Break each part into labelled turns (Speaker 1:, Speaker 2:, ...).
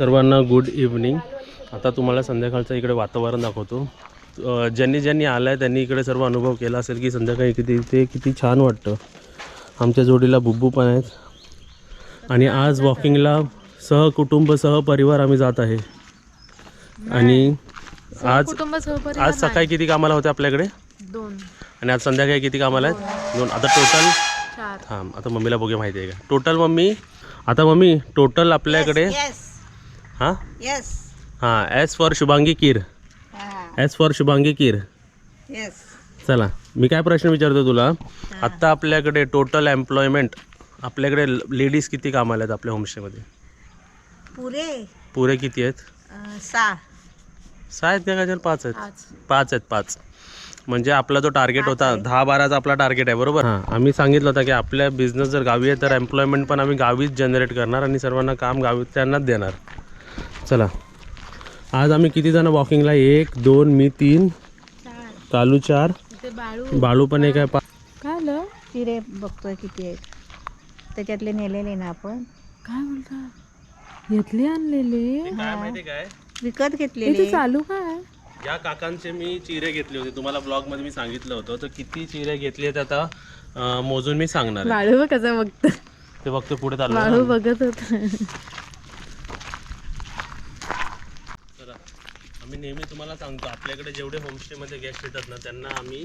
Speaker 1: सर्वांना good evening आता तुम्हाला संध्याकाळचं इकडे वातावरण दाखवतो. ज्यांनी ज्यांनी आलं आहे त्यांनी इकडे सर्व अनुभव केला असेल की संध्याकाळी किती ते किती छान वाटतं. आमच्या जोडीला बुब्बू पण आहेत. आणि आज वॉकिंगला सहकुटुंब सहपरिवार आम्ही जात आहे. आणि आज आज सकाळी किती कामाला होते आपल्याकडे?
Speaker 2: दोन.
Speaker 1: आणि आज संध्याकाळी किती कामाला आहेत? दोन. आता टोटल थांब आता मम्मीला बघूया माहिती आहे का? टोटल मम्मी आता मम्मी टोटल आपल्याकडे हां?
Speaker 3: येस
Speaker 1: हां as for Shubhangi Keer. As for Shubhangi Keer.
Speaker 3: Yes
Speaker 1: चला मी काय प्रश्न विचारतो तुला? आत्ता आपल्याकडे टोटल एम्प्लॉयमेंट आपल्याकडे लेडीज किती कामाला आहेत आपल्या होमस्टेमध्ये
Speaker 3: पुरे.
Speaker 1: पुरे किती आहेत?
Speaker 3: सहा.
Speaker 1: सहा आहेत का काय पाच आहेत? पाच. आहेत पाच. म्हणजे आपला जो टार्गेट होता दहा बाराचा आपला टार्गेट आहे बरोबर? हां आम्ही सांगितलं होतं की आपल्या बिझनेस जर गावी आहे तर एम्प्लॉयमेंट पण आम्ही गावीच जनरेट करणार आणि सर्वांना काम गावी त्यांनाच देणार. चला. आज आम्ही किती जण वॉकिंगला एक दोन मी तीन.
Speaker 2: चार
Speaker 1: कालू चार.
Speaker 2: इथे बाळू
Speaker 1: पण एक आहे. पा
Speaker 2: काय
Speaker 3: चिरे बघतोय किती आहेत. त्याच्यातले नेलेले ना आपण.
Speaker 2: काय बोलता? घेतले आणलेले?
Speaker 1: काय माहिती काय?
Speaker 3: विकत
Speaker 2: इथे
Speaker 3: घेतलेले
Speaker 2: चालू काय?
Speaker 1: या काकांचे मी चिरे घेतले होते. तुम्हाला ब्लॉगमध्ये मी सांगितलं होतं. तर किती चिरे घेतले आहेत आता मोजून मी सांगणार आहे.
Speaker 2: बाळू कसं बघत?
Speaker 1: ते फक्त पुढे
Speaker 2: बाळू
Speaker 1: चाललं
Speaker 2: बघत होत
Speaker 1: चला आम्ही नेहमी तुम्हाला सांगतो आपल्याकडे जेवढे होमस्टेमध्ये गेस्ट येतात ना त्यांना आम्ही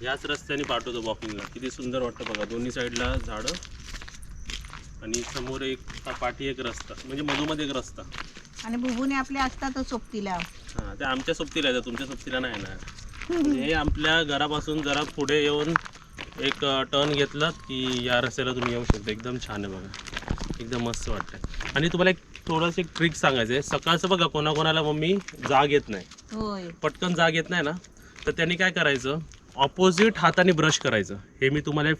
Speaker 1: याच रस्त्याने पाठवतो वॉकिंगला किती सुंदर वाटतं बघा दोन्ही साईडला झाडं आणि समोर एक पाठी एक रस्ता. म्हणजे मधोमध एक रस्ता.
Speaker 3: आणि बुबुने आपले असतातच सोबतीला.
Speaker 1: हां ते आमच्या सोबतीला येतात तुमच्या सोबतीला नाही येणार. हे आपल्या घरापासून जरा पुढे येऊन एक टर्न घेतलात की या रस्त्याला तुम्ही येऊ शकता. एकदम छान आहे बघा. एकदम मस्त वाटतं आणि तुम्हाला एक थोडंसं एक ट्रिक सांगायचं आहे सकाळचं बघा कोणाकोणाला मम्मी जाग येत नाही. पटकन जाग येत नाही ना? तर त्यांनी काय करायचं? ऑपोजिट हाताने ब्रश करायचं. हे मी तुम्हाला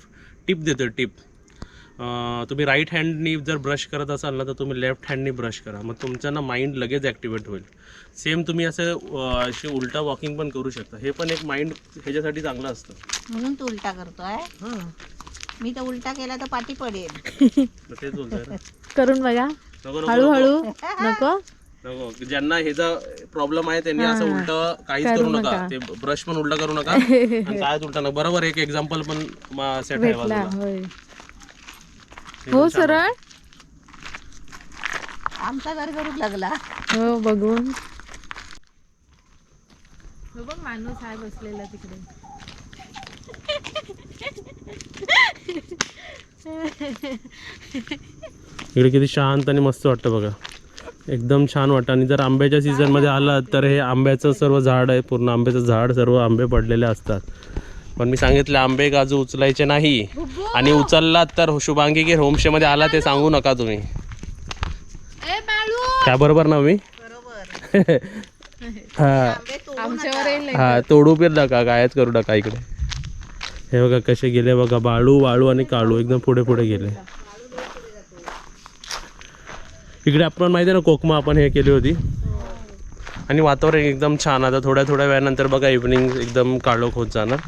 Speaker 1: टिप देतो टिप तुम्ही राईट हँडनी जर ब्रश करत असाल ना तर तुम्ही लेफ्ट हँडनी ब्रश करा. मग तुमचं ना माइंड लगेच ॲक्टिवेट होईल. सेम तुम्ही असं अशी उलटा वॉकिंग पण करू शकता. हे पण एक माइंड ह्याच्यासाठी चांगलं असतं.
Speaker 3: म्हणून तू उलटा करतोय. मी तर उलटा केला तर पाठी पडेल.
Speaker 1: तेच बोलतोय
Speaker 2: करून बघा.
Speaker 1: नको नको नको.
Speaker 2: हळूहळू नको.
Speaker 1: नको? ज्यांना ह्याचा प्रॉब्लेम आहे त्यांनी असं उलट काहीच करू नका. ते ब्रश पण उलटा करू नका. आणि कायच उलटा नका बरोबर एक एक्झाम्पल पण सेट आहे
Speaker 2: भेटला
Speaker 1: बाजूला.
Speaker 2: होय. हो सरळ?
Speaker 3: आमचा घर करूच लागला.
Speaker 2: हो बघून. हो बघ माणूस आहे बसलेला तिकडे.
Speaker 1: इकडे किती शांत आणि मस्त वाटतं बघा. एकदम छान वाटतं. आणि जर आंब्याच्या सीझनमध्ये आलात तर हे आंब्याचं सर्व झाड आहे. पूर्ण आंब्याचं झाड सर्व आंबे पडलेले असतात. पण मी सांगितलं आंबे काजू उचलायचे नाही. आणि उचललात तर शुभांगी की होमस्टेमध्ये आला ते सांगू नका तुम्ही.
Speaker 2: ए बाळू!
Speaker 1: त्या बरोबर ना मी?
Speaker 3: बरोबर.
Speaker 1: हा. हा तोडू पण नका कायच करू नका इकडे. हे बघा कसे गेले बघा बाळू वाळू आणि काळू एकदम पुढे पुढे गेले. इकडे आपण माहिती आहे ना कोकमा आपण हे केली होती. आणि वातावरण एकदम छान. आता थोड्या थोड्या वेळानंतर बघा इव्हनिंग एकदम काळोख होत जाणार.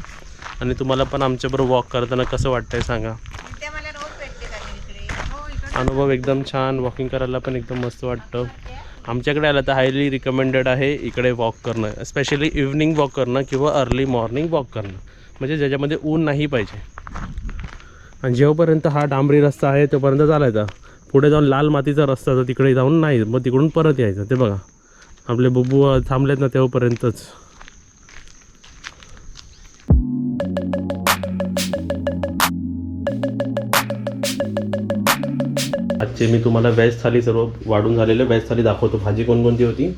Speaker 1: आणि तुम्हाला पण आमच्याबरोबर वॉक करताना कसं वाटतंय सांगा. अनुभव एकदम छान. वॉकिंग करायला पण एकदम मस्त वाटतं. आमच्याकडे आलं तर हायली रिकमेंडेड आहे इकडे वॉक करणं. स्पेशली इव्हनिंग वॉक करणं किंवा अर्ली मॉर्निंग वॉक करणं. म्हणजे ज्याच्यामध्ये ऊन नाही पाहिजे. आणि जेव्हापर्यंत हा डांबरी रस्ता आहे तोपर्यंत चालायचा. पुढे जाऊन लाल मातीचा रस्ता तर तिकडे जाऊन नाही मग तिकडून परत यायचं ते बघा. आपले बुबू थांबलेत ना तेव्हापर्यंतच. आजचे मी तुम्हाला व्हेज थाली सर्व वाढून झालेले व्हेज थाली दाखवतो. भाजी कोणकोणती होती?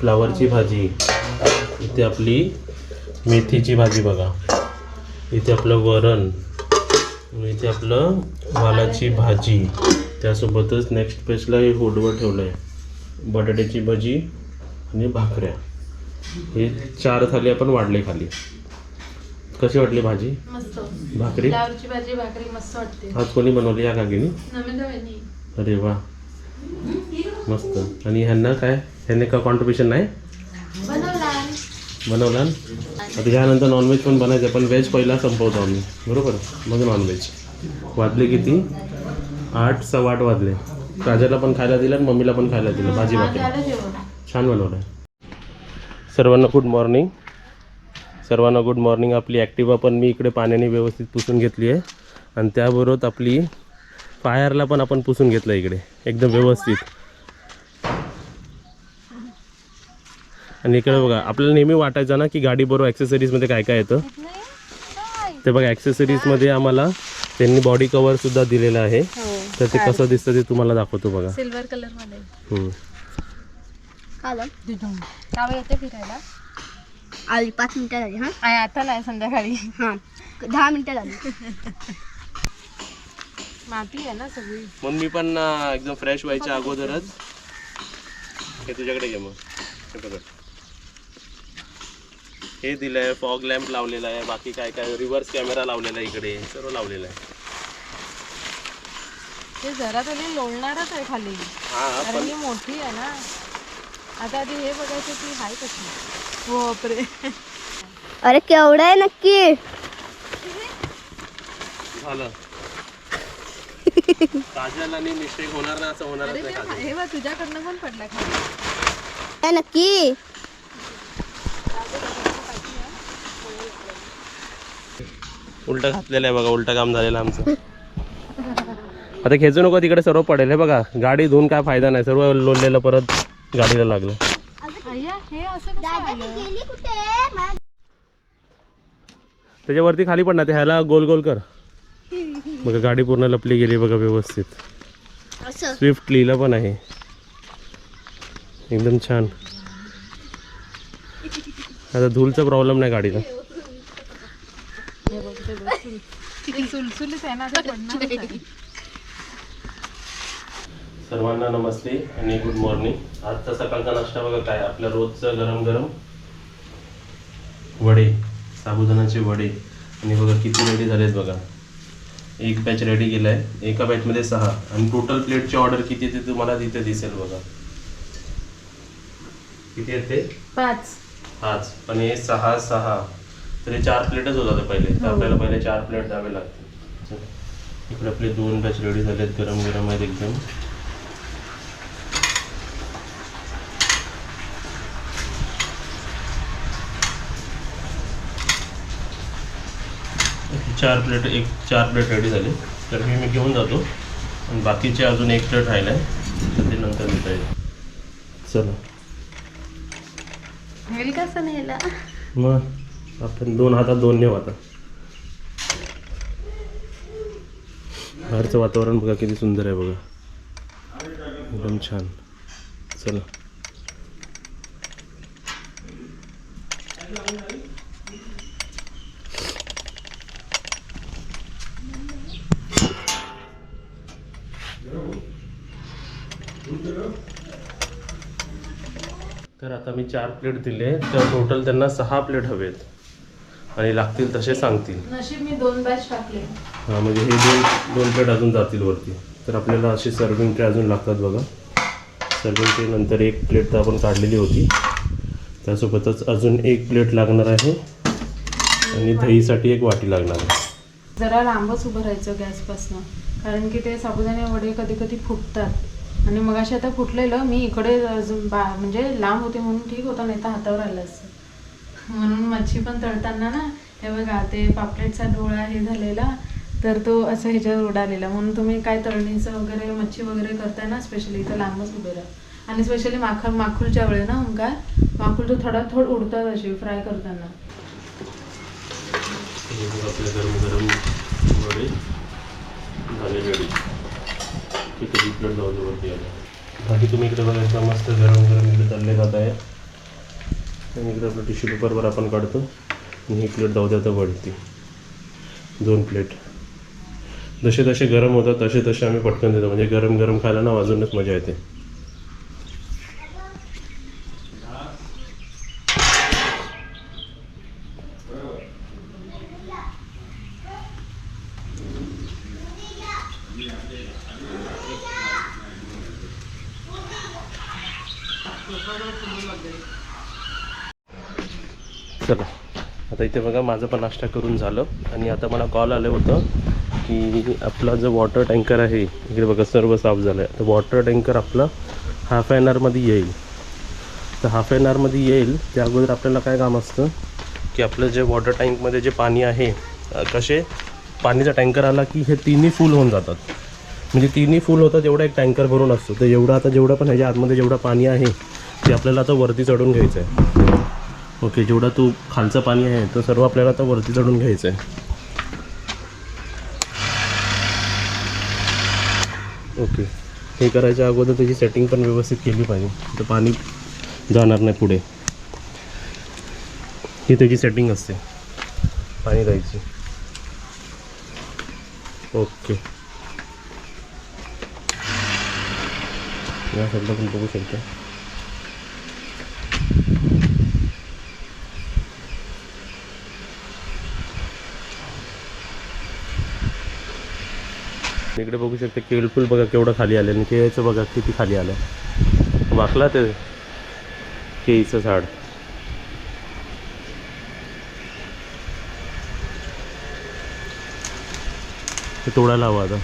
Speaker 1: फ्लावरची भाजी. इथे आपली मेथीची भाजी बघा. इथे आपलं वरण. इथे आपलं वालाची भाजी. त्यासोबतच नेक्स्ट पेजला हे होडवं ठेवलं आहे बटाट्याची भजी आणि भाकऱ्या. हे चार थाली आपण वाढले खाली. कशी वाटली भाजी?
Speaker 2: मस्त.
Speaker 1: भाकरी?
Speaker 2: फ्लावरची भाजी भाकरी मस्त वाटते.
Speaker 1: आज कोणी बनवली या काकीनी अरे वा. मस्त. आणि ह्यांना काय? ह्यांनी का कॉन्ट्रीब्युशन नाही?
Speaker 2: बनवला?
Speaker 1: आता ह्यानंतर नॉनव्हेज पण बनायचं पण व्हेज पहिला संपवतो आम्ही. बरोबर? मग नॉनव्हेज वाजले किती? आठ सव्वा आठ वाजले. राजाला पण खायला दिलं आणि मम्मीला पण खायला दिलं भाजी
Speaker 2: हा,
Speaker 1: भाकरी. छान बनवलं सर्वांना गुड मॉर्निंग सर्वांना गुड मॉर्निंग आपली ॲक्टिवा पण मी इकडे पाण्याने व्यवस्थित पुसून घेतली आहे. आणि त्याबरोबर आपली फायरला पण आपण पुसून घेतलं इकडे. एकदम व्यवस्थित. आणि इकडे बघा आपल्याला नेहमी वाटायचं ना की गाडी बरोबर ॲक्सेसरीजमध्ये काय काय येतं? ते बघा ॲक्सेसरीजमध्ये आम्हाला त्यांनी बॉडी कवरसुद्धा दिलेलं आहे. तर ते कसं दिसतं ते तुम्हाला दाखवतो बघा.
Speaker 2: सिल्वर कलरमध्ये. येते फिरायला?
Speaker 3: आली पाच मिनिटं झाली हा?
Speaker 2: आता नाही संध्याकाळी.
Speaker 3: हा. दहा मिनिटं झाली.
Speaker 2: माती आहे ना सगळी.
Speaker 1: म्हणून मी पण एकदम फ्रेश व्हायच्या अगोदरच. हे तुझ्याकडे घे मग. हे बघ. हे दिलंय फॉग लॅम्प लावलेला आहे. बाकी काय काय रिव्हर्स कॅमेरा लावलेला आहे इकडे. सर्व लावलेलं आहे.
Speaker 2: ते जरा तरी लोळणारच आहे खाली.
Speaker 1: हा
Speaker 2: कारण
Speaker 1: पण
Speaker 2: की मोठी आहे ना. आता आधी हे बघायचं की हाय कशी. हो बापरे.
Speaker 3: अरे केवढं आहे नक्की?
Speaker 1: झालं. काजल आणि मिस्टेक होणार ना असं होणारच
Speaker 2: अरे
Speaker 1: नाही
Speaker 2: ते
Speaker 1: काजल
Speaker 2: हे बघ तुझ्याकडनं पण पडला खाली.
Speaker 3: आहे नक्की?
Speaker 1: उलट घातलेलं आहे बघा उलट काम झालेलं आमचं. आता खेचू नको तिकडे सर्व पडेल. हे बघा गाडी धुवून काय फायदा नाही. सर्व लोळलेलं परत गाडीला लागलं.
Speaker 2: हे?
Speaker 1: त्याच्यावरती खाली पण ना ते ह्याला गोल गोल कर. बघा गाडी पूर्ण लपली गेली बघा व्यवस्थित.
Speaker 3: असं?
Speaker 1: स्विफ्ट लिहिलं पण आहे. एकदम छान. आता धूलचा प्रॉब्लेम नाही गाडीला.
Speaker 2: हे आहे ना.
Speaker 1: सर्वांना नमस्ते आणि गुड मॉर्निंग आजचा सकाळचा नाश्ता बघा काय आपल्या रोजचं गरम गरम वडे साबुदाण्याचे वडे. आणि बघा किती रेडी झालेत बघा. एक बॅच रेडी केला आहे एका बॅचमध्ये सहा. आणि टोटल प्लेटची ऑर्डर किती ते तुम्हाला तिथे दिसेल बघा. किती आहेत ते?
Speaker 2: पाच.
Speaker 1: पाच. पण हे सहा सहा. तर हे चार प्लेटच होतात पहिले. तर आपल्याला पहिले चार प्लेट द्यावे लागतील. इकडे आपले दोन बॅच रेडी झालेत. गरम गरम आहेत एकदम. चार प्लेट एक चार प्लेट रेडी झाले. तर मी मी घेऊन जातो. आणि बाकीचे अजून एक प्लेट राहिलं आहे तर ते नंतर देता येईल. चला.
Speaker 2: होईल कसं नेला
Speaker 1: मग आपण दोन हातात दोन नेऊ आता. बाहेरचं वातावरण बघा किती सुंदर आहे बघा. एकदम छान. चला. तर आता मी चार प्लेट दिले तर टोटल त्यांना सहा प्लेट हवेत. आणि लागतील तसे सांगतील.
Speaker 2: नशीब मी दोन बॅच टाकले.
Speaker 1: हा म्हणजे हे दोन दोन प्लेट अजून जातील वरती. तर आपल्याला असे सर्विंग ट्रे अजून लागतात बघा. सर्विंग ट्रे नंतर एक प्लेट तर आपण काढलेली होती. त्यासोबतच अजून एक प्लेट लागणार आहे. आणि दहीसाठी एक वाटी लागणार आहे.
Speaker 2: जरा लांबच उभं राहायचं गॅसपासनं. कारण की ते साबुदाणे वडे कधी कधी फुटतात. आणि मग आता फुटलेलं मी इकडे अजून बा म्हणजे लांब होते म्हणून ठीक होतं नाही तर हातावर आलं असतं. म्हणून मच्छी पण तळताना ना हे बघा ते पापलेटचा डोळा हे झालेला तर तो असं ह्याच्यावर उडालेला. म्हणून तुम्ही काय तळणीचं वगैरे मच्छी वगैरे करताय ना स्पेशली तर लांबच उभे राहा. आणि स्पेशली माखा माखूलच्या वेळे ना ओंकार माखूल तो थोडा थोड उडतात असे फ्राय करताना.
Speaker 1: गरम गरम वडे झाले रेडी किती प्लेट जाऊ दे वरती आलं बाकी तुम्ही इकडे बघायचा मस्त गरम गरम इकडे चालले जात आहे. आणि इकडे आपलं टिश्यू पेपरवर आपण काढतो. आणि ही प्लेट जाऊ द्या वरती. दोन प्लेट जसे तसे गरम होतात तसे तसे आम्ही पटकन देतो. म्हणजे गरम गरम खायला ना अजूनच मजा येते. ते इथे बघा माझं पण नाश्ता करून झालं. आणि आता मला कॉल आलं होतं की आपला जो वॉटर टँकर आहे इकडे बघा सर्व साफ झालं आहे तर वॉटर टँकर आपला हाफ ॲन आवरमध्ये येईल. तर हाफ ॲन आवरमध्ये येईल त्या अगोदर आपल्याला काय काम असतं की आपलं जे वॉटर टँकमध्ये जे पाणी आहे कसे पाणीचा टँकर आला की हे तिन्ही फुल होऊन जातात. म्हणजे तिन्ही फुल होतात एवढा एक टँकर भरून असतो. तर एवढं आता जेवढं पण ह्याच्या आतमध्ये जेवढं पाणी आहे ते आपल्याला आता वरती चढून घ्यायचं आहे ओके जेवढा तो खालचं पाणी आहे तो सर्व आपल्याला आता वरती चढून घ्यायचं आहे ओके हे करायच्या अगोदर त्याची सेटिंग पण व्यवस्थित केली पाहिजे. तर पाणी जाणार नाही पुढे. ही त्याची सेटिंग असते. पाणी द्यायची ओके. या साईडला पण बघू शकतो. इकडे बघू शकता केळफूल बघा केवढं खाली आलं आणि केळीचं बघा किती खाली आलं वाकला ते केळीचं झाड. ते तोडायला हवं आता.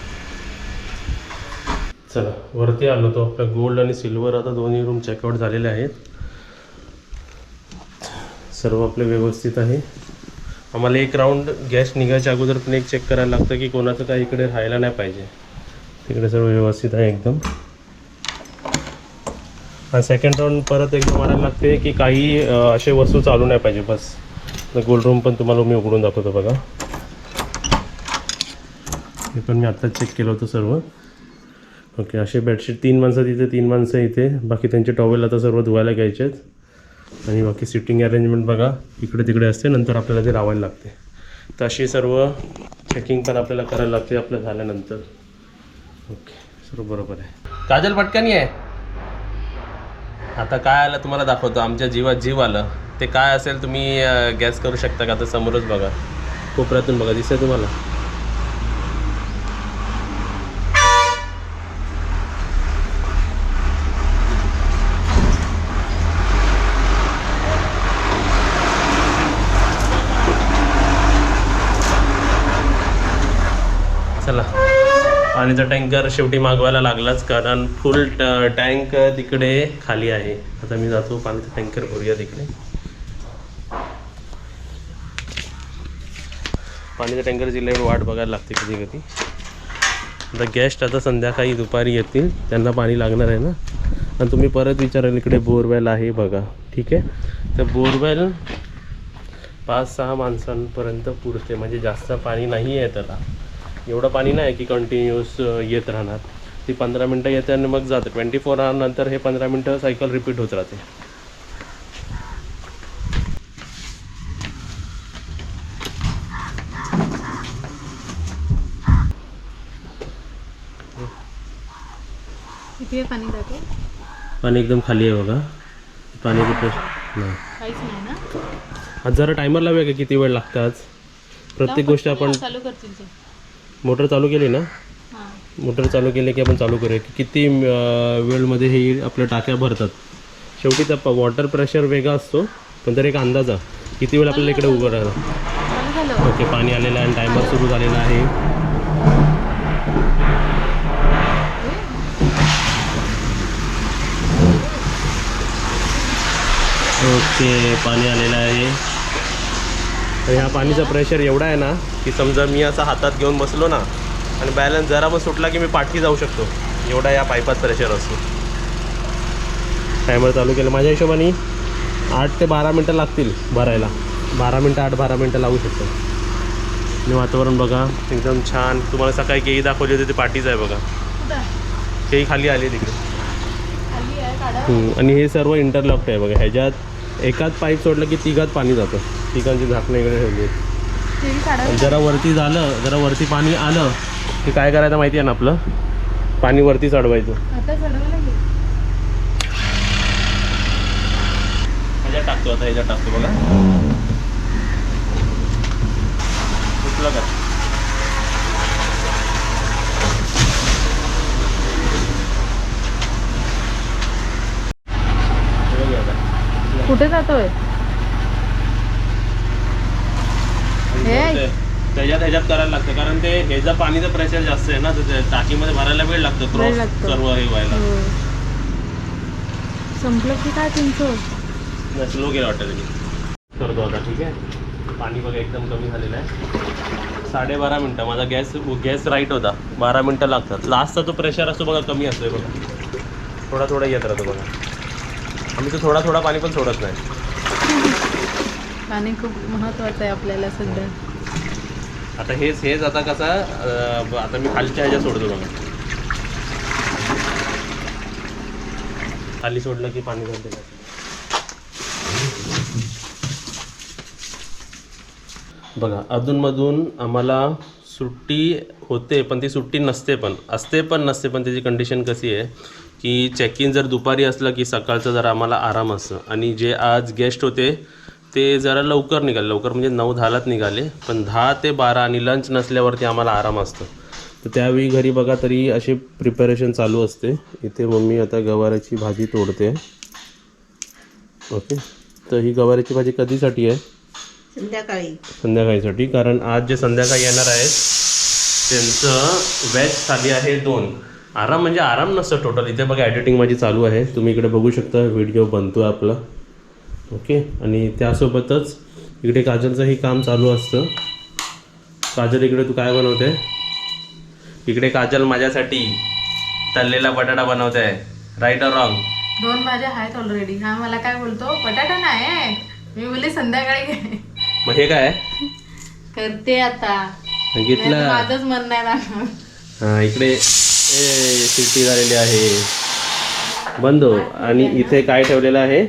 Speaker 1: चला वरती आलो तो आपल्या गोल्ड आणि सिल्वर आता दोन्ही रूम चेकआउट झालेले आहेत. सर्व आपले व्यवस्थित आहे. आम्हाला एक राऊंड गॅस निघायच्या अगोदर पण एक चेक करायला लागतं की कोणाचं काही इकडे राहायला नाही पाहिजे. तिकडे सर्व व्यवस्थित आहे एकदम. आणि सेकंड राऊंड परत एकदम म्हणायला लागते की काही असे वस्तू चालू नाही पाहिजे बस. गोल्ड रूम पण तुम्हाला मी उघडून दाखवतो बघा. हे पण मी आत्ताच चेक केलं होतं सर्व. ओके असे बेडशीट तीन माणसं तिथे तीन माणसं इथे. बाकी त्यांचे टॉवेल आता सर्व धुवायला घ्यायचे आहेत आणि बाकी सिटिंग अरेंजमेंट बघा. इकडे तिकडे असते नंतर आपल्याला ते लावायला लागते. तर अशी सर्व चेकिंग पण आपल्याला करायला लागते आपलं झाल्यानंतर. ओके सर्व बरोबर आहे. काजल पटकनी आहे आता काय आलं तुम्हाला दाखवतो. आमच्या जीवात जीव आलं. ते काय असेल तुम्ही गॅस करू शकता का? आता समोरच बघा. कोपऱ्यातून बघा दिसतंय तुम्हाला चला पाणीचा टँकर शेवटी मागवायला लागलाच कारण फुल टँक तिकडे खाली आहे. आता मी जातो पाणीचा टँकर भरूया तिकडे. पाणीचा टँकर जिल्ह्यावर वाट बघायला लागते कधी कधी. आता गेस्ट आता संध्याकाळी दुपारी येतील. त्यांना पाणी लागणार आहे ना? आणि तुम्ही परत विचाराल इकडे बोरवेल आहे बघा. ठीक आहे? तर बोरवेल पाच सहा माणसांपर्यंत पुरते. म्हणजे जास्त पाणी नाही आहे त्याला. एवढं पाणी नाही की कंटिन्युअस येत राहणार. ती पंधरा मिनटं येते आणि मग जाते. ट्वेंटी फोर आवर नंतर हे पंधरा मिनटं सायकल रिपीट होत राहते.
Speaker 2: पाणी
Speaker 1: पाणी एकदम खाली आहे बघा.
Speaker 2: काहीच नाही ना?
Speaker 1: आज जरा टायमर लावूया का किती वेळ लागतं आज? प्रत्येक गोष्ट आपण
Speaker 2: चालू करतील
Speaker 1: मोटर चालू केली ना? मोटर चालू केले की आपण चालू करूया? की किती वेळमध्ये हे आपल्या टाक्या भरतात? शेवटी त्या वॉटर प्रेशर वेगळा असतो पण तरी एक अंदाजा किती वेळ आपल्याला इकडे उभं
Speaker 2: झालं
Speaker 1: ओके पाणी आलेलं आहे आणि टायमर सुरू झालेला आहे. ओके पाणी आलेलं आहे. तर ह्या पाणीचा प्रेशर एवढा आहे ना की समजा मी असा हातात घेऊन बसलो ना आणि बॅलन्स जरा पण सुटला की मी पाठी जाऊ शकतो. एवढा या पाईपात प्रेशर असतो. टायमर चालू केलं. माझ्या हिशोबाने आठ ते बारा मिनटं लागतील भरायला. बारा मिनटं आठ बारा मिनटं लागू शकतो आणि वातावरण बघा एकदम छान. तुम्हाला सकाळी केळी दाखवली होती ती पाठीच आहे बघा? केळी खाली आली तिकडे. आणि हे सर्व इंटरलॉक्ड आहे बघा. ह्याच्यात एकाच पाईप सोडलं की तिघात पाणी जातं. तिघांची झाकणं इकडे ठेवली. आहेत. जरा वरती झालं जरा वरती पाणी आलं की काय करायचं माहिती आहे ना आपलं? पाणी वरती चढवायचं. ह्याच्यात टाकतो आता ह्याच्यात टाकतो बघा. सुटलं का बघा आता.
Speaker 2: कुठे जातोय? हे.
Speaker 1: त्याच्यात ह्याच्यात करायला लागतं. कारण ते ह्याचं पाणीचं प्रेशर जास्त आहे ना तर ते टाकीमध्ये भरायला वेळ लागतो क्रॉस
Speaker 3: लागतो.
Speaker 1: सर्व हे. व्हायला
Speaker 3: संपलं की काय तुमचं?
Speaker 1: स्लो गेलं वाटतं त्यांनी करतो आता ठीक आहे? पाणी बघा एकदम कमी झालेलं आहे. साडेबारा मिनटं. माझा गॅस गॅस राईट होता. बारा मिनटं लागतात. लास्टचा तो प्रेशर असतो बघा कमी असतोय बघा. थोडा थोडा येत राहतो बघा. आम्ही तर थोडा थोडा पाणी पण सोडत नाही.
Speaker 2: पाणी खूप महत्वाचं आहे आपल्याला सध्या.
Speaker 1: आता हेच हेच आता कसं आता मी खालच्या ह्याच्या सोडतो बघा. खाली सोडलं की पाणी घालते बघा अधूनमधून आम्हाला सुट्टी होते पण ती सुट्टी नसते पण. असते पण नसते पण त्याची कंडिशन कशी आहे की चेक इन जर दुपारी असलं की सकाळचं जर आम्हाला आराम असतं आणि जे आज गेस्ट होते ते जरा लवकर निघाले. लवकर म्हणजे नऊ दहालाच निघाले पण दहा ते बारा आणि लंच नसल्यावरती आम्हाला आराम असतं. तर त्यावेळी घरी बघा तरी अशी प्रिपरेशन चालू असते. इथे मम्मी आता गवाराची भाजी तोडते. ओके तर ही गवाराची भाजी कधीसाठी आहे?
Speaker 3: संध्याकाळी.
Speaker 1: संध्याकाळीसाठी कारण आज जे संध्याकाळी येणार आहेत त्यांचं व्हेज थाली आहे दोन. आराम म्हणजे आराम नसतं टोटल इथे बघा एडिटिंग माझी चालू आहे. तुम्ही इकडे बघू शकता व्हिडिओ बनतो आपला. ओके? आणि त्यासोबतच इकडे काजलचंही काम चालू असतं. काजल इकडे तू काय बनवते? इकडे काजल माझ्यासाठी तळलेला बटाटा बनवते आहे राईट ऑर रॉंग
Speaker 2: दोन भाज्या आहेत ऑलरेडी हा मला काय बोलतो? बटाटा नाही मी बोलले संध्याकाळी घे.
Speaker 1: मग हे काय?
Speaker 2: करते आता.
Speaker 1: घेतलं
Speaker 2: माझंच मन नाही राहणार
Speaker 1: हा इकडे ए शिट्टी झालेली आहे. बंद हो. आणि इथे काय ठेवलेलं आहे?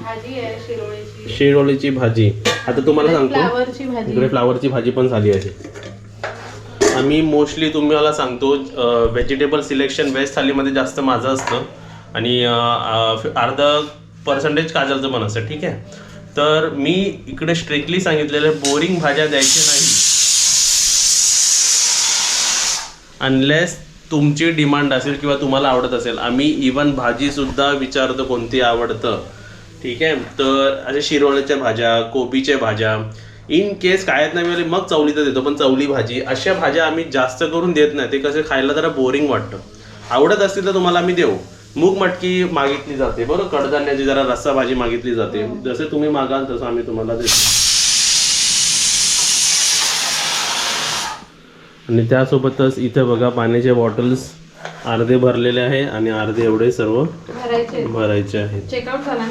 Speaker 2: भाजी आहे शिरोळीची.
Speaker 1: शिरोळीची भाजी. आता तुम्हाला सांगतो. इकडे फ्लावरची भाजी पण झाली आहे. आम्ही मोस्टली तुम्हाला सांगतो व्हेजिटेबल सिलेक्शन व्हेज थालीमध्ये जास्त माझं असतं. आणि अर्ध पर्सेंटेज काजलचं पण असतं ठीक आहे? तर मी इकडे स्ट्रिक्टली सांगितलेलं बोरिंग भाज्या द्यायच्या नाही. अनलेस तुमची डिमांड असेल किंवा तुम्हाला आवडत असेल. आम्ही इवन भाजीसुद्धा विचारतो कोणती आवडतं. ठीक आहे? तर असे शिरोळ्याच्या भाज्या कोबीच्या भाज्या इन केस कायच नाही मिळाली मग चवली तर देतो. पण चवली भाजी अशा भाज्या आम्ही जास्त करून देत नाही. ते कसं खायला जरा बोरिंग वाटतं. आवडत असतील तर तुम्हाला आम्ही देऊ. मूग मटकी मागितली जाते बरोबर कडधान्याची जरा रस्सा भाजी मागितली जाते. जसे तुम्ही मागाल तसं आम्ही तुम्हाला देतो. आणि त्यासोबतच इथे बघा पाण्याचे बॉटल्स अर्धे भरलेले आहे आणि अर्धे एवढे सर्व
Speaker 2: भरायचे
Speaker 1: आहेत.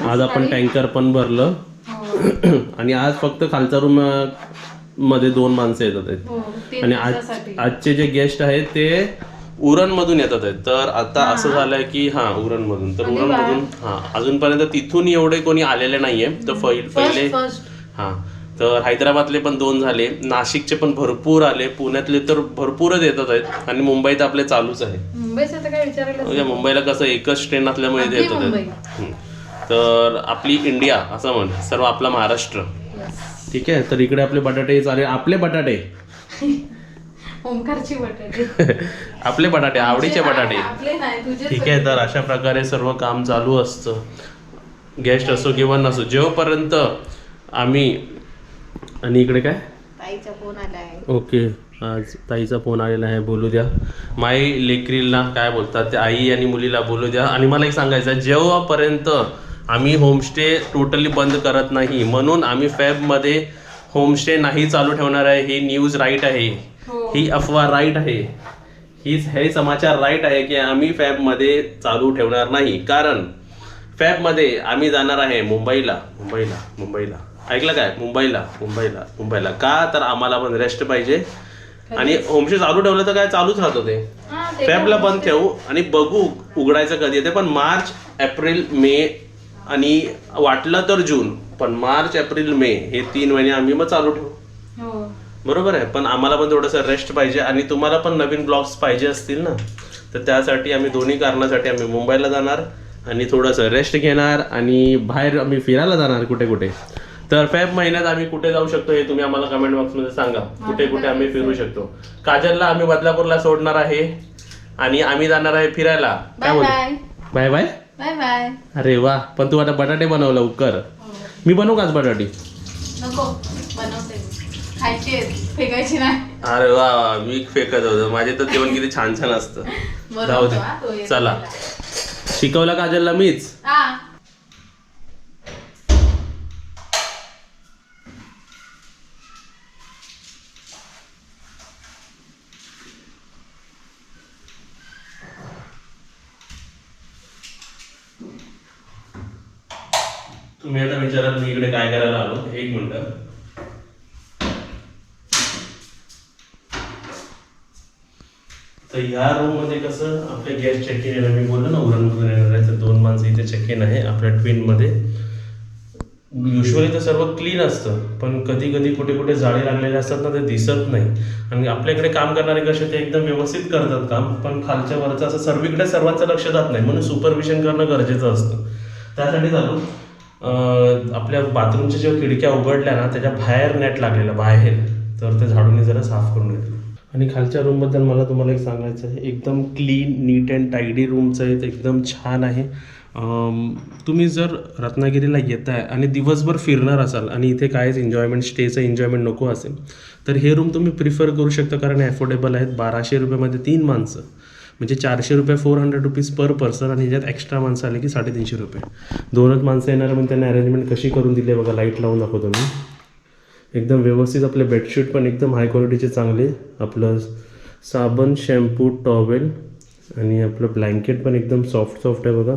Speaker 1: आज आपण टँकर पण भरलं.
Speaker 2: हो.
Speaker 1: आणि आज फक्त खालचा रूममध्ये दोन माणसं येतात आहेत.
Speaker 2: हो
Speaker 1: आणि आज आजचे जे गेस्ट आहेत ते उरण मधून येतात आहेत. तर आता असं झालंय की हा उरण मधून तर उरण मधून हा अजूनपर्यंत तिथून एवढे कोणी आलेले नाहीये. तर पहि- पहिले हा. तर हैदराबादले पण दोन झाले नाशिकचे पण भरपूर आले पुण्यातले तर भरपूरच येतात आहेत आणि मुंबईत आपले चालूच आहे.
Speaker 2: मुंबईचं तर काय विचारायला
Speaker 1: मुंबईला कसं एकच ट्रेन असल्यामुळे ते
Speaker 2: अगदी
Speaker 1: येतात
Speaker 2: मुंबई.
Speaker 1: आहेत. हम्म. तर आपली इंडिया असं म्हण सर्व आपला महाराष्ट्र. ठीक आहे तर इकडे आपले बटाटे चालेल आपले बटाटे.
Speaker 2: ओमकारची बटाटे.
Speaker 1: आपले बटाटे आवडीचे बटाटे.
Speaker 2: आपले नाही तुझे
Speaker 1: ठीक आहे तर अशा प्रकारे सर्व काम चालू असतं. गेस्ट असो किंवा नसो जेव्हापर्यंत आम्ही आणि इकडे काय?
Speaker 3: ताईचा फोन आला आहे.
Speaker 1: ओके. आज ताईचा फोन आलेला आहे बोलू द्या. माई लेकरीला काय बोलतात ते आई आणि मुलीला बोलू द्या. आणि मला एक सांगायचं आहे, जेव्हापर्यंत आम्ही होमस्टे टोटली बंद करत नाही म्हणून आम्ही फॅबमध्ये होमस्टे नाही चालू ठेवणार आहे ही न्यूज राईट आहे.
Speaker 2: हो.
Speaker 1: ही अफवा राईट आहे. ही हे समाचार राईट आहे की आम्ही फॅबमध्ये चालू ठेवणार नाही. कारण फॅबमध्ये आम्ही जाणार आहे मुंबईला. मुंबईला मुंबईला. ऐकलं काय? मुंबईला मुंबईला मुंबईला. का? तर आम्हाला पण रेस्ट पाहिजे. आणि होमस्टे चालू ठेवलं तर काय? चालूच राहतो ते.
Speaker 2: ते
Speaker 1: फॅबला बंद ठेवू आणि बघू उघडायचं कधी येते. पण मार्च एप्रिल मे आणि वाटलं तर जून. पण मार्च एप्रिल मे हे तीन महिने आम्ही मग चालू ठेवू.
Speaker 2: हो.
Speaker 1: बरोबर आहे. पण आम्हाला पण थोडंसं रेस्ट पाहिजे आणि तुम्हाला पण नवीन ब्लॉग्स पाहिजे असतील ना? तर त्यासाठी आम्ही दोन्ही कारणासाठी आम्ही मुंबईला जाणार आणि थोडंसं रेस्ट घेणार आणि बाहेर आम्ही फिरायला जाणार कुठे कुठे तर फेब महिन्यात आम्ही कुठे जाऊ शकतो हे तुम्ही आम्हाला कमेंट बॉक्समध्ये सांगा. कुठे कुठे आम्ही फिरू शकतो. काजलला आम्ही बदलापूरला सोडणार आहे आणि आम्ही जाणार आहे फिरायला. काय
Speaker 2: बाय
Speaker 1: बोलतो
Speaker 2: बाय
Speaker 1: बाय बाय अरे वा. पण तू आता बटाटे बनव लवकर.
Speaker 2: हो.
Speaker 1: मी बनवू काच बटाटे?
Speaker 2: फेकायची नाही.
Speaker 1: अरे वा. वा मी फेकत होतो. माझे तर जेवण किती छान छान असतं. जाऊ दे. चला. शिकवला काजलला मीच
Speaker 2: हा
Speaker 1: तुम्ही आता विचाराल मी इकडे काय करायला आलो? एक मिनटं. तर या रूममध्ये कसं आपले गॅस चेक इन मी बोललो ना उरणमधून येणार आहे तर दोन माणसं इथे चेक इन आहे आपल्या ट्विनमध्ये. युजली तर सर्व क्लीन असतं पण कधी कधी कुठे कुठे जाळे लागलेले असतात ना ते दिसत नाही. आणि आपल्याकडे काम करणारे कसे ते एकदम व्यवस्थित करतात काम पण खालच्या वरचं असं सर्वीकडे सर्वांचं लक्ष जात नाही म्हणून सुपरविजन करणं गरजेचं असतं. त्यासाठी झालो. आपल्या बाथरूमच्या ज्या खिडक्या उघडल्या ना त्याच्या बाहेर नेट लागलेलं बाहेर. तर ते झाडूने जरा साफ करून घेतलं. आणि खालच्या रूमबद्दल मला तुम्हाला एक सांगायचं आहे. एकदम क्लीन नीट अँड टायडी रूमचं आहे ते एकदम छान आहे. तुम्ही जर रत्नागिरीला येत आहे आणि दिवसभर फिरणार असाल आणि इथे कायच एन्जॉयमेंट स्टेचं एन्जॉयमेंट नको असेल तर हे रूम तुम्ही प्रिफर करू शकता कारण ॲफोर्डेबल आहेत. बाराशे रुपयामध्ये तीन माणसं. म्हणजे चारशे रुपये four hundred rupees per person आणि याच्यात एक्स्ट्रा माणसं आले की साडेतीनशे रुपये. दोनच माणसं येणार म्हणून त्यांना अरेंजमेंट कशी करून दिली आहे बघा लाइट लावून दाखवतो मी. एकदम व्यवस्थित आपले बेडशीट पण एकदम हाय क्वालिटीचे चांगले. आपलं साबण शॅम्पू टॉवेल आणि आपलं ब्लँकेट पण एकदम सॉफ्ट सॉफ्ट आहे बघा.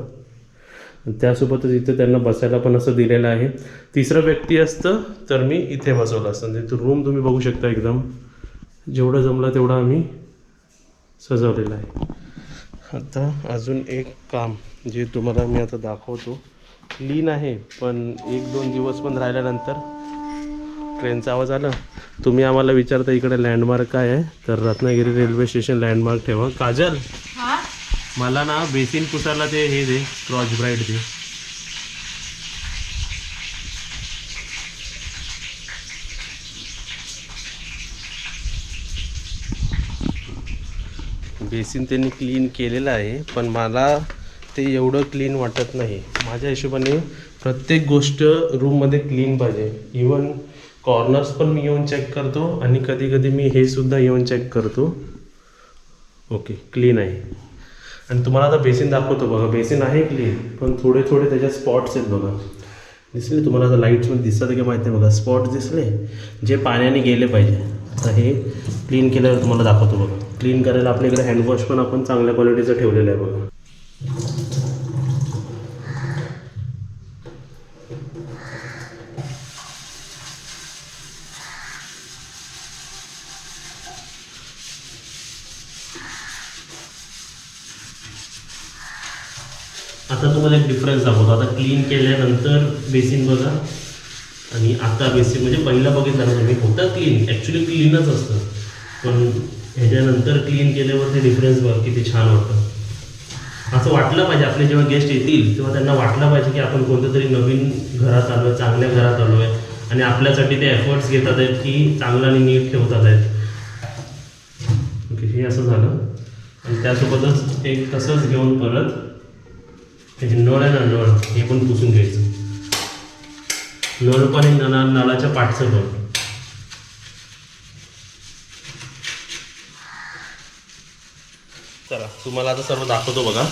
Speaker 1: त्यासोबतच इथे त्यांना बसायला पण असं दिलेलं आहे. तिसरं व्यक्ती असतं तर मी इथे बसवलं असतं. म्हणजे रूम तुम्ही बघू शकता एकदम. जेवढं जमलं तेवढं आम्ही सजवलेलं आहे. आता अजून एक काम जे तुम्हाला मी आता दाखवतो. क्लीन आहे पण एक दोन दिवस पण राहिल्यानंतर ट्रेनचा आवाज आला. तुम्ही आम्हाला विचारता इकडे लँडमार्क काय आहे? तर रत्नागिरी रेल्वे स्टेशन लँडमार्क ठेवा. काजल मला ना बेसिन पुसायला ते हे दे क्रॉच ब्राईट दे. बेसिन त्यांनी क्लीन केलेलं आहे पण मला ते एवढं क्लीन वाटत नाही. माझ्या हिशोबाने प्रत्येक गोष्ट रूममध्ये क्लीन पाहिजे. इवन कॉर्नर्स पण मी येऊन चेक करतो आणि कधी कधी मी हे सुद्धा येऊन चेक करतो. ओके क्लीन आहे. आणि तुम्हाला आता बेसिन दाखवतो बघा. बेसिन आहे क्लीन पण थोडे थोडे त्याच्यात स्पॉट्स आहेत बघा. दिसले तुम्हाला आता लाईट्समध्ये दिसतात की माहिती आहे बघा. स्पॉट्स दिसले जे पाण्याने गेले पाहिजे. आता हे क्लीन केल्यावर तुम्हाला दाखवतो बघा. क्लीन करायला आपल्याकडे हँडवॉश पण आपण चांगल्या क्वालिटीचं ठेवलेलं आहे बघा. आता तुम्हाला एक डिफरन्स दाखवतो. आता क्लीन केल्यानंतर बेसिन बघा. आणि आता बेसिक म्हणजे पहिला बघितलं ना तुम्ही होतं क्लीन ॲक्च्युली क्लीनच असतं. पण ह्याच्यानंतर क्लीन केल्यावर ते डिफरन्स बघ किती छान वाटतं. असं वाटलं पाहिजे आपले जेव्हा गेस्ट येतील तेव्हा त्यांना वाटलं पाहिजे की आपण कोणतं तरी नवीन घरात आलो आहे चांगल्या घरात आलो आहे आणि आपल्यासाठी ते एफर्ट्स घेतात आहेत की चांगलं आणि नीट ठेवतात आहेत. ओके हे असं झालं. आणि त्यासोबतच एक तसंच घेऊन परत हे नळ आहे ना नळ हे पण पुसून घ्यायचं. नळ पण आहे नळा नळाच्या पाठचं पण चला तुम्हाला आता सर्व दाखवतो बघा.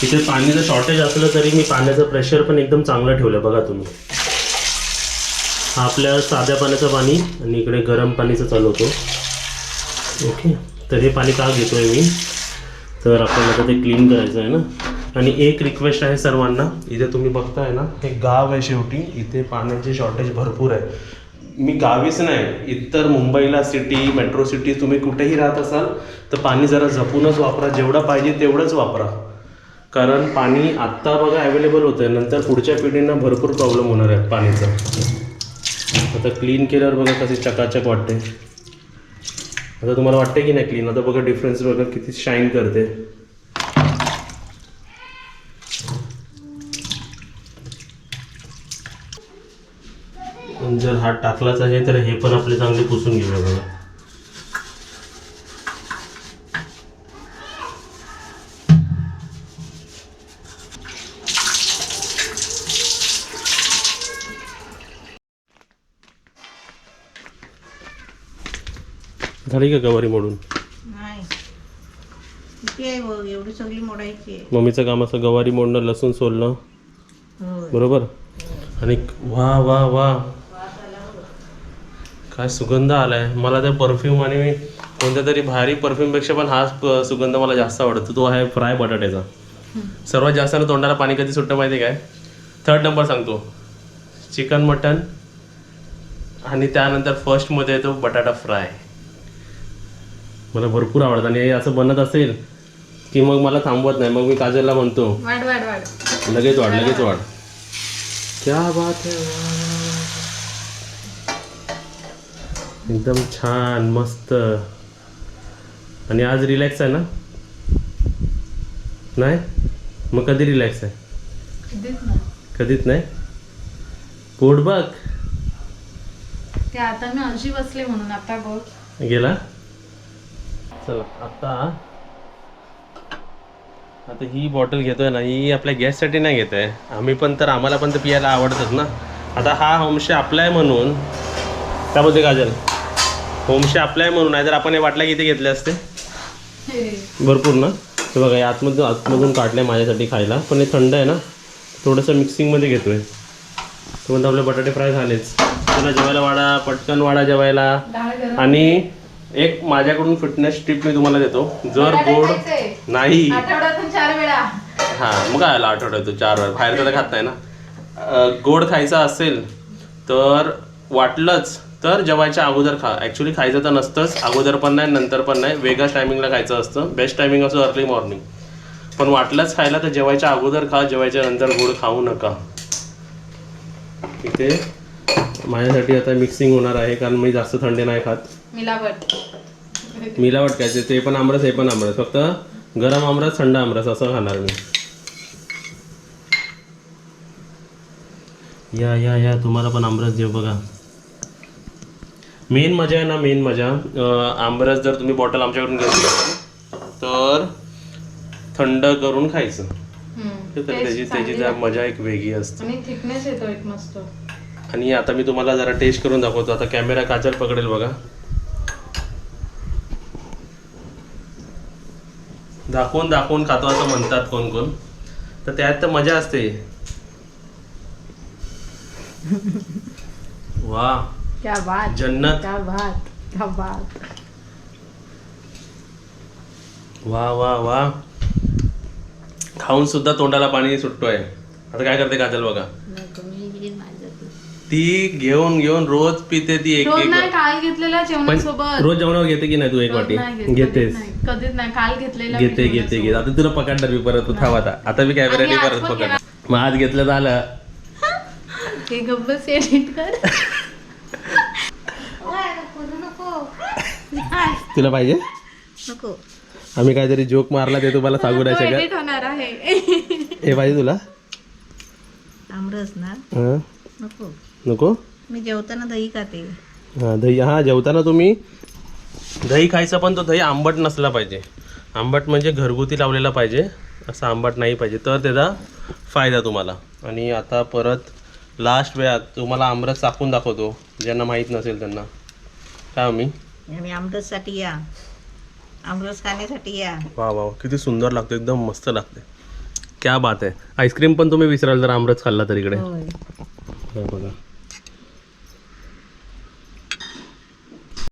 Speaker 1: तिथे पाणीचं शॉर्टेज असलं तरी मी पाण्याचं प्रेशर पण एकदम चांगलं ठेवलं बघा तुम्ही. हा आपल्या साध्या पाण्याचं पाणी आणि इकडे गरम पाणीचं चालवतो ओके तर हे पाणी का घेतोय मी? तर आपल्याला आता ते क्लीन करायचं आहे ना. आणि एक रिक्वेस्ट आहे सर्वांना इथे तुम्ही बघताय ना हे गाव आहे शेवटी इथे पाण्याची शॉर्टेज भरपूर आहे. मी गावीच नाही इतर मुंबईला सिटी मेट्रो सिटी तुम्ही कुठेही राहत असाल तर पाणी जरा जपूनच वापरा जेवढं पाहिजे तेवढंच वापरा. कारण पाणी आत्ता बघा अवेलेबल होतं आहे नंतर पुढच्या पिढींना भरपूर प्रॉब्लेम होणार आहे पाणीचा. आता क्लीन केल्यावर बघा कसे चकाचक वाटते. आता तुम्हाला वाटते की नाही क्लीन आता बघा डिफरन्स बघा किती शाईन करते. आणि जर हात टाकलाच आहे तर हे पण आपले चांगले पुसून घेऊया बघा. झाली का गवारी मोडून?
Speaker 3: एवढी सगळी मोडायची
Speaker 1: मम्मीचं काम असं गवारी मोडणं लसूण सोलणं. बरोबर? आणि वा वा वा. काय सुगंध आलाय? मला त्या परफ्यूम आणि कोणत्या तरी भारी परफ्यूमपेक्षा पण हाच प- सुगंध मला जास्त आवडतो. तो आहे फ्राय बटाट्याचा. सर्वात जास्त ना तोंडाला पाणी कधी सुटतं माहिती आहे काय? थर्ड नंबर सांगतो. चिकन मटन आणि त्यानंतर फर्स्टमध्ये येतो बटाटा फ्राय मला भरपूर आवडतं आणि हे असं बनत असेल की मग मला थांबवत नाही. मग मी काजलला म्हणतो लगेच वाढ लगेच वाढ क्या बात है एकदम छान मस्त. आणि आज रिलॅक्स आहे ना? नाही? मग कधी रिलॅक्स आहे?
Speaker 2: कधीच
Speaker 1: नाही. पोट बघ.
Speaker 2: ते आता मी अशी बसले म्हणून आता बघ.
Speaker 1: गेला? चला आता. आता ही बॉटल घेतोय ना ही आपल्या गॅससाठी नाही घेत आहे आम्ही पण तर आम्हाला पण तर पियायला आवडतात ना. आता हा होमस्टे आपला आहे म्हणून काय बोलते आपला आहे म्हणून नाही तर आपण हे वाटल्या किती घेतले असते. भरपूर ना? हे बघा आतमधून आतमधून काढले माझ्यासाठी खायला. पण हे थंड आहे ना? थोडंसं मिक्सिंगमध्ये घेतोय. तो म्हणतो आपले बटाटे फ्राय झालेच. चला जेवायला वाढा पटकन वाढा जेवायला. आणि एक माझ्याकडून फिटनेस टिप मी तुम्हाला देतो. जर गोड. नाही.
Speaker 2: आठवड्यातून
Speaker 1: हा मग काय आला आठवड्यात चार वेळा? बाहेर तर खात नाही ना? गोड खायचा असेल तर वाटलंच. तर जेवायच्या अगोदर खा. ॲक्च्युली खायचं तर नसतंच अगोदर पण नाही नंतर पण नाही. वेगळ्याच टायमिंगला खायचं असतं. बेस्ट टायमिंग असं अर्ली मॉर्निंग पण वाटलंच खायला तर जेवायच्या अगोदर खा जेवायच्या नंतर गोड खाऊ नका. इथे माझ्यासाठी आता मिक्सिंग होणार आहे कारण मी जास्त थंडी नाही खात.
Speaker 2: मिलावट.
Speaker 1: मिलावट ते- ते पण आमरस हे पण आमरस. फक्त गरम आमरस थंड आमरस असं खाणार मी. या या या. तुम्हाला पण आमरस देऊ बघा. मेन मजा आहे ना मेन मजा. अं, आमरस जर तुम्ही बॉटल आमच्याकडून घेतली तर थंड करून खायचं. तर त्याची त्याची जरा मजा एक वेगळी असते.
Speaker 2: आणि थिकनेस येतो एक मस्त.
Speaker 1: आणि आता मी तुम्हाला जरा टेस्ट करून दाखवतो. आता कॅमेरा काचल पकडेल बघा. दाखवून दाखवून खातो असं म्हणतात कोण कोण. तर त्यात तर मजा असते. वा.
Speaker 2: क्या बात
Speaker 1: जन्नत।
Speaker 2: क्या बात क्या बात।
Speaker 1: वा वा वा. खाऊन सुद्धा तोंडाला पाणी सुटतोय. आता काय करते काजल बघा. ती घेऊन घेऊन रोज पिते ती एक
Speaker 2: रोज नाही काल जेवणासोबत.
Speaker 1: रोज जेवणावर घेते की नाही तू एक वाटी?
Speaker 2: नाही घेत, कधीच
Speaker 1: घेतेस.
Speaker 2: नाही, कधीच नाही. काल घेतलेला
Speaker 1: घेते घेते घेते. आता तुला पकडणार मी परत तू थांब आता. आता मी कॅमेऱ्याने
Speaker 2: आणि आज
Speaker 1: परत
Speaker 2: पण
Speaker 1: पकडणार मग आज घेतलं आलं.
Speaker 2: हे गब्बस एडिट कर.
Speaker 1: तुला पाहिजे?
Speaker 3: नको.
Speaker 1: आम्ही काहीतरी जोक मारला ते तुम्हाला सांगू नाही शकत.
Speaker 2: होणार आहे.
Speaker 1: हे पाहिजे तुला?
Speaker 3: आमरस ना
Speaker 1: हं?
Speaker 3: नको.
Speaker 1: नको?
Speaker 3: मी जेवताना दही खाते.
Speaker 1: हा दही हा जेवताना तुम्ही दही खायचं पण तो दही आंबट नसला पाहिजे. आंबट म्हणजे घरगुती लावलेला पाहिजे असं आंबट नाही पाहिजे. तर त्याचा फायदा तुम्हाला. आणि आता परत लास्ट वेळात तुम्हाला आमरस चाकून दाखवतो. ज्यांना माहीत नसेल त्यांना. काय हो मी
Speaker 3: आणि आमरससाठी या. आमरस खाण्यासाठी या.
Speaker 1: वा वा किती सुंदर लागतं एकदम मस्त लागते क्या बात आहे. आईस्क्रीम पण तुम्ही विसराल जर आमरस खाल्ला तर इकडे.
Speaker 3: होय.
Speaker 1: हे बघा.